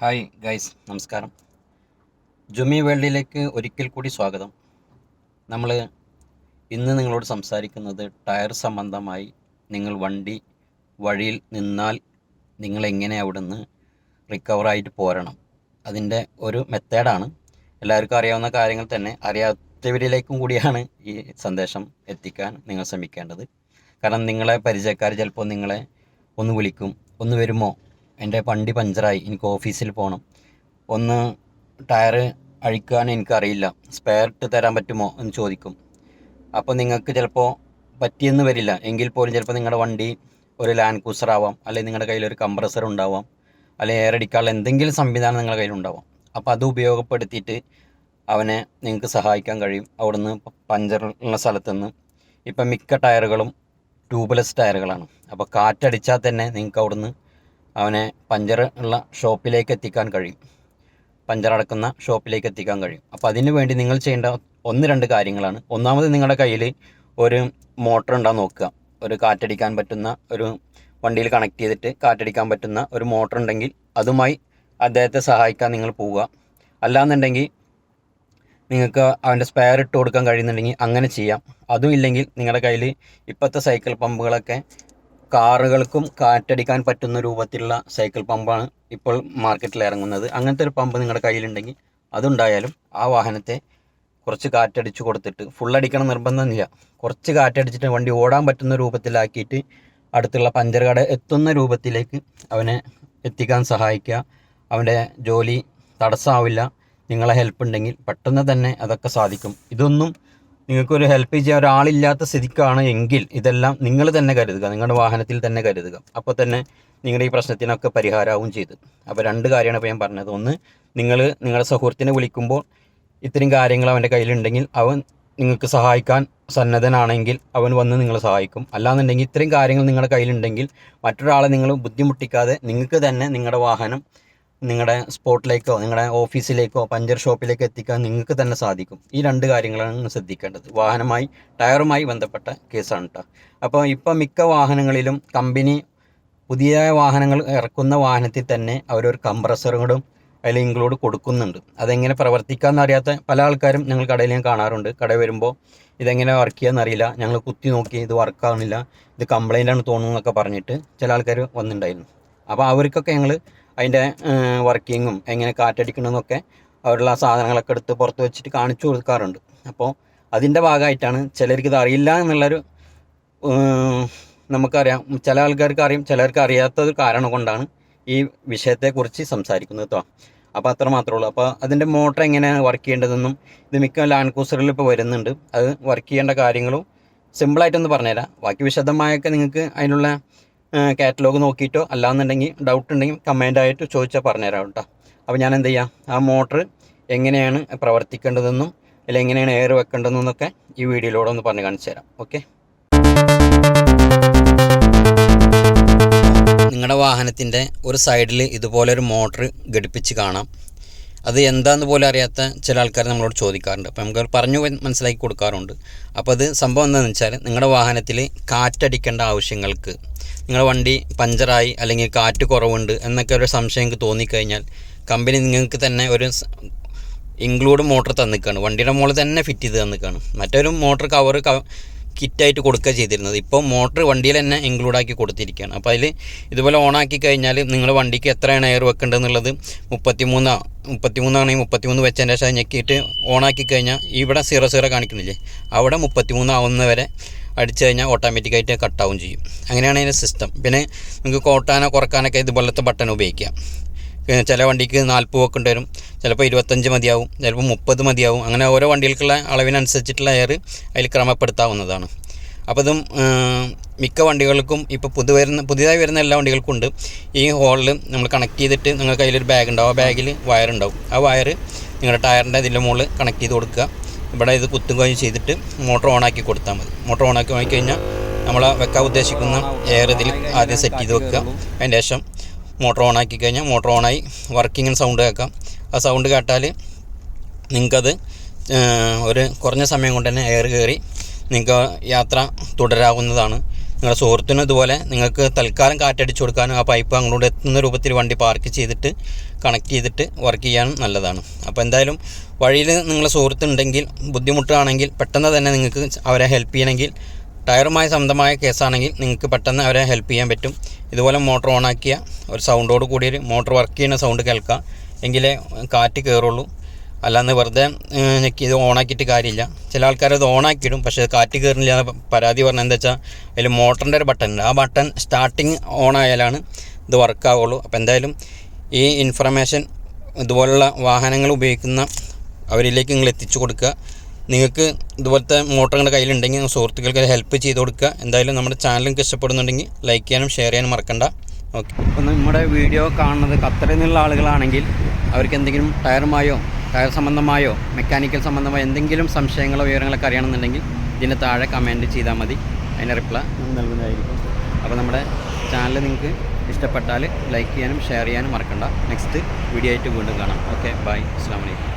Hi guys നമസ്കാരം. ജുമി വേൾഡിലേക്ക് ഒരിക്കൽ കൂടി സ്വാഗതം. നമ്മൾ ഇന്ന് നിങ്ങളോട് സംസാരിക്കുന്നത് ടയർ സംബന്ധമായി നിങ്ങൾ വണ്ടി വഴിയിൽ നിന്നാൽ നിങ്ങൾ എങ്ങനെ അവിടെ നിന്ന് റിക്കവറായിട്ട് പോരണം. അതിന്റെ ഒരു മെത്തേഡാണ്. എല്ലാവർക്കും അറിയാവുന്ന കാര്യങ്ങൾ തന്നെ അറിയാത്തവരിലേക്കും കൂടിയാണ് ഈ സന്ദേശം എത്തിക്കാൻ നിങ്ങൾ ശ്രമിക്കേണ്ടത്. കാരണം നിങ്ങളെ പരിചയക്കാർ ചിലപ്പോൾ നിങ്ങളെ ഒന്ന് വിളിക്കും ഒന്ന് വരുമോ? എന്റെ വണ്ടി പഞ്ചറായി. എനിക്ക് ഓഫീസിൽ പോകണം ഒന്ന് ടയർ അഴിക്കാൻ എനിക്കറിയില്ല. സ്പെയർ ഇട്ട് തരാൻ പറ്റുമോ എന്ന് ചോദിക്കും. അപ്പോൾ നിങ്ങൾക്ക് ചിലപ്പോൾ പറ്റിയെന്ന് വരില്ല. എങ്കിൽ പോലും ചിലപ്പോൾ നിങ്ങളുടെ വണ്ടി ഒരു ലാൻഡ് ക്രൂസർ ആവാം. അല്ലെങ്കിൽ നിങ്ങളുടെ കയ്യിൽ ഒരു കംപ്രസർ ഉണ്ടാവാം. അല്ലെങ്കിൽ എയർ അടിക്കാനുള്ള എന്തെങ്കിലും സംവിധാനം നിങ്ങളുടെ കയ്യിലുണ്ടാവാം അപ്പോൾ അത് ഉപയോഗപ്പെടുത്തിയിട്ട് അവനെ നിങ്ങൾക്ക് സഹായിക്കാൻ കഴിയും. അവിടുന്ന് പഞ്ചറുള്ള ഉള്ള സ്ഥലത്തുനിന്ന് ഇപ്പം മിക്ക ടയറുകളും ട്യൂബ്ലെസ് ടയറുകളാണ്. അപ്പോൾ കാറ്റടിച്ചാൽ തന്നെ നിങ്ങൾക്ക് അവിടുന്ന് അവനെ പഞ്ചർ ഉള്ള ഷോപ്പിലേക്ക് എത്തിക്കാൻ കഴിയും. പഞ്ചർ അടക്കുന്ന ഷോപ്പിലേക്ക് എത്തിക്കാൻ കഴിയും. അപ്പോൾ അതിന് വേണ്ടി നിങ്ങൾ ചെയ്യേണ്ട ഒന്ന് രണ്ട് കാര്യങ്ങളാണ്. ഒന്നാമത് നിങ്ങളുടെ കയ്യിൽ ഒരു മോട്ടർ ഉണ്ടാകും നോക്കുക. ഒരു കാറ്റടിക്കാൻ പറ്റുന്ന ഒരു വണ്ടിയിൽ കണക്ട് ചെയ്തിട്ട് കാറ്റടിക്കാൻ പറ്റുന്ന ഒരു മോട്ടർ ഉണ്ടെങ്കിൽ അതുമായി അദ്ദേഹത്തെ സഹായിക്കാൻ നിങ്ങൾ പോവുക. അല്ലാന്നുണ്ടെങ്കിൽ നിങ്ങൾക്ക് അവന്റെ സ്പെയർ ഇട്ട് കൊടുക്കാൻ കഴിയുന്നുണ്ടെങ്കിൽ അങ്ങനെ ചെയ്യാം. അതും ഇല്ലെങ്കിൽ നിങ്ങളുടെ കയ്യിൽ ഇപ്പോഴത്തെ സൈക്കിൾ പമ്പുകളൊക്കെ കാറുകൾക്കും കാറ്റടിക്കാൻ പറ്റുന്ന രൂപത്തിലുള്ള സൈക്കിൾ പമ്പാണ് ഇപ്പോൾ മാർക്കറ്റിൽ ഇറങ്ങുന്നത്. അങ്ങനത്തെ ഒരു പമ്പ് നിങ്ങളുടെ കയ്യിലുണ്ടെങ്കിൽ അതുണ്ടായാലും ആ വാഹനത്തെ കുറച്ച് കാറ്റടിച്ച് കൊടുത്തിട്ട് ഫുൾ അടിക്കണം നിർബന്ധമൊന്നുമില്ല. കുറച്ച് കാറ്റടിച്ചിട്ട് വണ്ടി ഓടാൻ പറ്റുന്ന രൂപത്തിലാക്കിയിട്ട് അടുത്തുള്ള പഞ്ചർ കട എത്തുന്ന രൂപത്തിലേക്ക് അവനെ എത്തിക്കാൻ സഹായിക്കുക. അവന്റെ ജോലി തടസ്സമാവില്ല. നിങ്ങളെ ഹെൽപ്പ് ഉണ്ടെങ്കിൽ പെട്ടെന്ന് തന്നെ അതൊക്കെ സാധിക്കും. ഇതൊന്നും നിങ്ങൾക്കൊരു ഹെൽപ്പ് ചെയ്യാൻ ഒരാളില്ലാത്ത സ്ഥിതിക്കാണ് എങ്കിൽ ഇതെല്ലാം നിങ്ങൾ തന്നെ കരുതുക. നിങ്ങളുടെ വാഹനത്തിൽ തന്നെ കരുതുക. അപ്പോൾ തന്നെ നിങ്ങളുടെ ഈ പ്രശ്നത്തിനൊക്കെ പരിഹാരമാവും ചെയ്ത്. അപ്പോൾ രണ്ട് കാര്യമാണ് ഇപ്പോൾ ഞാൻ പറഞ്ഞത്. ഒന്ന് നിങ്ങൾ നിങ്ങളുടെ സുഹൃത്തിനെ വിളിക്കുമ്പോൾ ഇത്രയും കാര്യങ്ങൾ അവന്റെ കയ്യിലുണ്ടെങ്കിൽ അവൻ നിങ്ങൾക്ക് സഹായിക്കാൻ സന്നദ്ധനാണെങ്കിൽ അവൻ വന്ന് നിങ്ങളെ സഹായിക്കും. അല്ലാന്നുണ്ടെങ്കിൽ ഇത്രയും കാര്യങ്ങൾ നിങ്ങളുടെ കയ്യിലുണ്ടെങ്കിൽ മറ്റൊരാളെ നിങ്ങൾ ബുദ്ധിമുട്ടിക്കാതെ നിങ്ങൾക്ക് തന്നെ നിങ്ങളുടെ വാഹനം നിങ്ങളുടെ സ്പോട്ടിലേക്കോ നിങ്ങളുടെ ഓഫീസിലേക്കോ പഞ്ചർ ഷോപ്പിലേക്കോ എത്തിക്കാൻ നിങ്ങൾക്ക് തന്നെ സാധിക്കും. ഈ രണ്ട് കാര്യങ്ങളാണ് ശ്രദ്ധിക്കേണ്ടത്. വാഹനമായി ടയറുമായി ബന്ധപ്പെട്ട കേസാണ് കേട്ടോ അപ്പോൾ ഇപ്പോൾ മിക്ക വാഹനങ്ങളിലും കമ്പനി പുതിയ വാഹനങ്ങൾ ഇറക്കുന്ന വാഹനത്തിൽ തന്നെ അവരൊരു കംപ്രസറുകളും അതിൽ ഇൻക്ലൂഡ് കൊടുക്കുന്നുണ്ട്. അതെങ്ങനെ പ്രവർത്തിക്കാമെന്ന് അറിയാത്ത പല ആൾക്കാരും ഞങ്ങൾ കടയിൽ ഞാൻ കാണാറുണ്ട്. കട വരുമ്പോൾ ഇതെങ്ങനെ വർക്ക് ചെയ്യാമെന്ന് അറിയില്ല. ഞങ്ങൾ കുത്തി നോക്കി ഇത് വർക്കാവുന്നില്ല ഇത് കംപ്ലൈന്റ് ആണ് തോന്നുന്നു പറഞ്ഞിട്ട് ചില ആൾക്കാർ വന്നിട്ടുണ്ടായിരുന്നു. അപ്പോൾ അവർക്കൊക്കെ ഞങ്ങൾ അതിന്റെ വർക്കിങ്ങും എങ്ങനെ കാറ്റടിക്കണമെന്നൊക്കെ അവരുള്ള സാധനങ്ങളൊക്കെ എടുത്ത് പുറത്ത് വെച്ചിട്ട് കാണിച്ചു കൊടുക്കാറുണ്ട്. അപ്പോൾ അതിന്റെ ഭാഗമായിട്ടാണ് ചിലർക്ക് ഇത് അറിയില്ല എന്നുള്ളൊരു നമുക്കറിയാം. ചില ആൾക്കാർക്ക് അറിയും ചിലർക്ക് അറിയാത്തത് കാരണം കൊണ്ടാണ് ഈ വിഷയത്തെക്കുറിച്ച് സംസാരിക്കുന്നത് കേട്ടോ. അപ്പോൾ അത്ര മാത്രമേ ഉള്ളൂ. അപ്പോൾ അതിന്റെ മോട്ടർ എങ്ങനെയാണ് വർക്ക് ചെയ്യേണ്ടതെന്നും ഇത് മിക്ക ലാൻഡ് ക്രൂസറിൽ ഇപ്പോൾ വരുന്നുണ്ട്. അത് വർക്ക് ചെയ്യേണ്ട കാര്യങ്ങളും സിമ്പിളായിട്ടൊന്ന് പറഞ്ഞുതരാം. ബാക്കി വിശദമായൊക്കെ നിങ്ങൾക്ക് അതിനുള്ള കാറ്റലോഗ് നോക്കിയിട്ടോ? അല്ലാന്നുണ്ടെങ്കിൽ ഡൗട്ട് ഉണ്ടെങ്കിൽ കമന്റായിട്ട് ചോദിച്ചാൽ പറഞ്ഞുതരാം കേട്ടോ അപ്പോൾ ഞാൻ എന്ത് ചെയ്യാം? ആ മോട്ടർ എങ്ങനെയാണ് പ്രവർത്തിക്കേണ്ടതെന്നും അല്ലെങ്കിൽ എങ്ങനെയാണ് എയർ വെക്കേണ്ടതെന്നൊക്കെ ഈ വീഡിയോയിലൂടെ ഒന്ന് പറഞ്ഞ് കാണിച്ചു തരാം. ഓക്കെ നിങ്ങളുടെ വാഹനത്തിന്റെ ഒരു സൈഡിൽ ഇതുപോലൊരു മോട്ടർ ഘടിപ്പിച്ച് കാണാം. അത് എന്താന്ന് പോലും അറിയാത്ത ചില ആൾക്കാർ നമ്മളോട് ചോദിക്കാറുണ്ട്. അപ്പോൾ നമുക്ക് പറഞ്ഞു മനസ്സിലാക്കി കൊടുക്കാറുണ്ട്. അപ്പോൾ അത് സംഭവം എന്താണെന്ന് വെച്ചാൽ നിങ്ങളുടെ വാഹനത്തിൽ കാറ്റടിക്കേണ്ട ആവശ്യങ്ങൾക്ക് നിങ്ങളുടെ വണ്ടി പഞ്ചറായി അല്ലെങ്കിൽ കാറ്റ് കുറവുണ്ട് എന്നൊക്കെ ഒരു സംശയം നിങ്ങൾക്ക് തോന്നിക്കഴിഞ്ഞാൽ കമ്പനി നിങ്ങൾക്ക് തന്നെ ഒരു ഇൻക്ലൂഡ് മോട്ടർ തന്നിക്കാണ്. വണ്ടിയുടെ മുകളിൽ തന്നെ ഫിറ്റ് ചെയ്ത് തന്നിക്കാണ്. മറ്റൊരു മോട്ടർ കവർ കിറ്റായിട്ട് കൊടുക്കുക ചെയ്തിരുന്നത്. ഇപ്പോൾ മോട്ടർ വണ്ടിയിൽ തന്നെ ഇൻക്ലൂഡാക്കി കൊടുത്തിരിക്കുകയാണ് അപ്പോൾ അതിൽ ഇതുപോലെ ഓണാക്കി കഴിഞ്ഞാൽ നിങ്ങൾ വണ്ടിക്ക് എത്രയാണ് എയർ വെക്കേണ്ടതെന്നുള്ളത് മുപ്പത്തിമൂന്ന് മുപ്പത്തിമൂന്നാണെങ്കിൽ മുപ്പത്തിമൂന്ന് വെച്ചതിന്റെ ശേഷം ഞെക്കിയിട്ട് ഓണാക്കി കഴിഞ്ഞാൽ ഇവിടെ സീറോ സീറോ കാണിക്കുന്നില്ലേ? അവിടെ മുപ്പത്തിമൂന്ന് ആവുന്ന വരെ അടിച്ചു കഴിഞ്ഞാൽ ഓട്ടോമാറ്റിക്കായിട്ട് കട്ടാവും ചെയ്യും. അങ്ങനെയാണ് അതിന്റെ സിസ്റ്റം പിന്നെ നിങ്ങൾക്ക് കോട്ടാനോ കുറക്കാനൊക്കെ ഇതുപോലത്തെ ബട്ടൺ ഉപയോഗിക്കാം. ചില വണ്ടിക്ക് നാൽപ്പത് ഒക്കെ വരും. ചിലപ്പോൾ ഇരുപത്തഞ്ച് മതിയാവും. ചിലപ്പോൾ മുപ്പത് മതിയാവും. അങ്ങനെ ഓരോ വണ്ടികൾക്കുള്ള അളവിനനുസരിച്ചിട്ടുള്ള എയർ അതിൽ ക്രമപ്പെടുത്താവുന്നതാണ്. അപ്പോൾ ഇതും മിക്ക വണ്ടികൾക്കും ഇപ്പോൾ പുതു വരുന്ന പുതിയതായി വരുന്ന എല്ലാ വണ്ടികൾക്കും ഉണ്ട് ഈ ഹോളിൽ നമ്മൾ കണക്ട് ചെയ്തിട്ട് നിങ്ങൾക്ക് കയ്യിലൊരു ബാഗ് ഉണ്ടാവും. ആ ബാഗിൽ വയർ ഉണ്ടാവും. ആ വയർ നിങ്ങളുടെ ടയറിന്റെ ഇതിന്റെ മുകളിൽ കണക്ട് ചെയ്ത് കൊടുക്കുക. ഇവിടെ ഇത് കുത്തും കഴിഞ്ഞ് ചെയ്തിട്ട് മോട്ടോർ ഓണാക്കി കൊടുത്താൽ മതി. മോട്ടോർ ഓണാക്കി വാങ്ങിക്കഴിഞ്ഞാൽ നമ്മൾ വെക്കാൻ ഉദ്ദേശിക്കുന്ന എയർ ഇതിൽ ആദ്യം സെറ്റ് ചെയ്ത് വെക്കുക. അതിന്റെ ശേഷം മോട്ടോർ ഓൺ ആക്കി കഴിഞ്ഞാൽ മോട്ടർ ഓണായി വർക്കിങ്ങിന് സൗണ്ട് കേൾക്കാം. ആ സൗണ്ട് കേട്ടാൽ നിങ്ങൾക്കത് ഒരു കുറഞ്ഞ സമയം കൊണ്ട് തന്നെ എയർ കയറി നിങ്ങൾക്ക് യാത്ര തുടരാവുന്നതാണ്. നിങ്ങളുടെ സുഹൃത്തിനും ഇതുപോലെ നിങ്ങൾക്ക് തൽക്കാലം കാറ്റടിച്ചു കൊടുക്കാനും ആ പൈപ്പ് അങ്ങോട്ട് എത്തുന്ന രൂപത്തിൽ വണ്ടി പാർക്ക് ചെയ്തിട്ട് കണക്ട് ചെയ്തിട്ട് വർക്ക് ചെയ്യാനും നല്ലതാണ്. അപ്പോൾ എന്തായാലും വഴിയിൽ നിങ്ങളുടെ സുഹൃത്തുണ്ടെങ്കിൽ ബുദ്ധിമുട്ടാണെങ്കിൽ പെട്ടെന്ന് തന്നെ നിങ്ങൾക്ക് അവരെ ഹെൽപ്പ് ചെയ്യണമെങ്കിൽ ടയറുമായി സ്വന്തമായ കേസാണെങ്കിൽ നിങ്ങൾക്ക് പെട്ടെന്ന് അവരെ ഹെൽപ്പ് ചെയ്യാൻ പറ്റും. ഇതുപോലെ മോട്ടോർ ഓണാക്കിയ ഒരു സൗണ്ടോട് കൂടിയൊരു മോട്ടോർ വർക്ക് ചെയ്യുന്ന സൗണ്ട് കേൾക്കാം. എങ്കിലേ കാറ്റ് കയറുള്ളൂ അല്ലാന്ന് വെറുതെ ഞെക്കി ഇത് ഓണാക്കിയിട്ട് കാര്യമില്ല. ചില ആൾക്കാർ അത് ഓണാക്കിയിടും പക്ഷേ കാറ്റ് കയറുന്നില്ല പരാതി പറഞ്ഞാൽ എന്താ വെച്ചാൽ അതിൽ മോട്ടറിന്റെ ഒരു ബട്ടൺ ഉണ്ട്. ആ ബട്ടൺ സ്റ്റാർട്ടിങ് ഓൺ ആയാലാണ് ഇത് വർക്ക് ആവുള്ളൂ. അപ്പോൾ എന്തായാലും ഈ ഇൻഫർമേഷൻ ഇതുപോലുള്ള വാഹനങ്ങൾ ഉപയോഗിക്കുന്ന അവരിലേക്ക് നിങ്ങൾ എത്തിച്ചു കൊടുക്കുക. നിങ്ങൾക്ക് ഇതുപോലത്തെ മോട്ടർ നിങ്ങളുടെ കയ്യിലുണ്ടെങ്കിൽ സുഹൃത്തുക്കൾക്ക് ഹെൽപ്പ് ചെയ്ത് കൊടുക്കുക. എന്തായാലും നമ്മുടെ ചാനൽ നിങ്ങൾക്ക് ഇഷ്ടപ്പെടുന്നുണ്ടെങ്കിൽ ലൈക്ക് ചെയ്യാനും ഷെയർ ചെയ്യാനും മറക്കണ്ട. ഓക്കെ അപ്പോൾ നമ്മുടെ വീഡിയോ കാണുന്നത് ഖത്തറിൽ നിന്നുള്ള ആളുകളാണെങ്കിൽ അവർക്ക് എന്തെങ്കിലും ടയറുമായോ ടയർ സംബന്ധമായോ മെക്കാനിക്കൽ സംബന്ധമായോ എന്തെങ്കിലും സംശയങ്ങളോ വിവരങ്ങളൊക്കെ അറിയണമെന്നുണ്ടെങ്കിൽ ഇതിന് താഴെ കമന്റ് ചെയ്താൽ മതി. അതിന്റെ റിപ്ലൈ നൽകുന്നതായിരിക്കും. അപ്പോൾ നമ്മുടെ ചാനൽ നിങ്ങൾക്ക് ഇഷ്ടപ്പെട്ടാൽ ലൈക്ക് ചെയ്യാനും ഷെയർ ചെയ്യാനും മറക്കണ്ട. നെക്സ്റ്റ് വീഡിയോ ആയിട്ട് വീണ്ടും കാണാം. ഓക്കെ ബൈ അസ്സാം വലൈക്കും